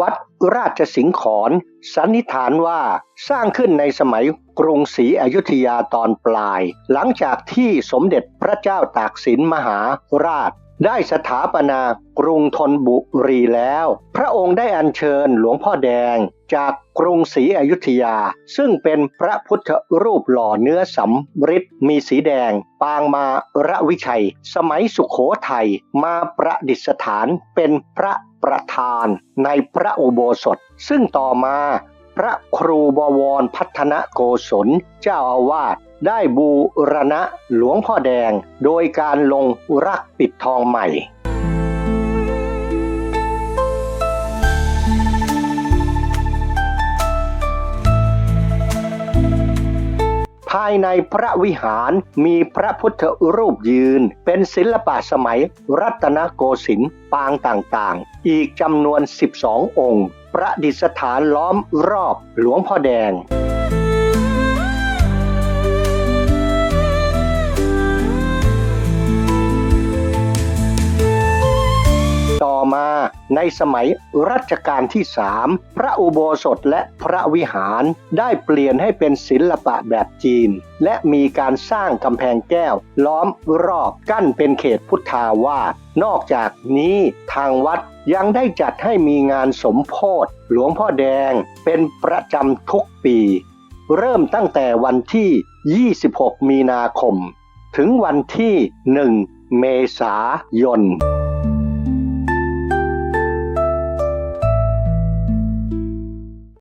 วัดราชสิงห์ขอนสันนิษฐานว่าสร้างขึ้นในสมัยกรุงศรีอยุธยาตอนปลาย หลังจากที่สมเด็จพระเจ้าตากสินมหาราช ได้สถาปนากรุงธนบุรีแล้ว พระองค์ได้อัญเชิญหลวงพ่อแดงจากกรุงศรีอยุธยา ซึ่งเป็นพระพุทธรูปหล่อเนื้อสำริดมีสีแดง ปางมาระวิชัย สมัยสุขโขทัยมาประดิษฐานเป็นพระ ประธานในพระอุโบสถ ซึ่งต่อมาพระครูบวรพัฒนโกศลเจ้าอาวาสได้บูรณะหลวงพ่อแดง โดยการลงรักปิดทองใหม่ ภายในพระวิหารมีพระพุทธรูปยืน เป็นศิลปะสมัยรัตนโกสินทร์ปางต่างๆ อีกจำนวน 12 องค์ ประดิษฐานล้อมรอบหลวงพ่อแดง ในสมัยรัชกาลที่สามพระอุโบสถและพระวิหารได้เปลี่ยนให้เป็นศิลปะแบบจีน และมีการสร้างกำแพงแก้ว ล้อมรอบกั้นเป็นเขตพุทธาวาสนอกจากนี้ทางวัดยังได้จัดให้มีงานสมโพธิหลวงพ่อแดงเป็นประจำทุกปี เริ่มตั้งแต่วันที่ 26 มีนาคม ถึงวันที่ 1 เมษายน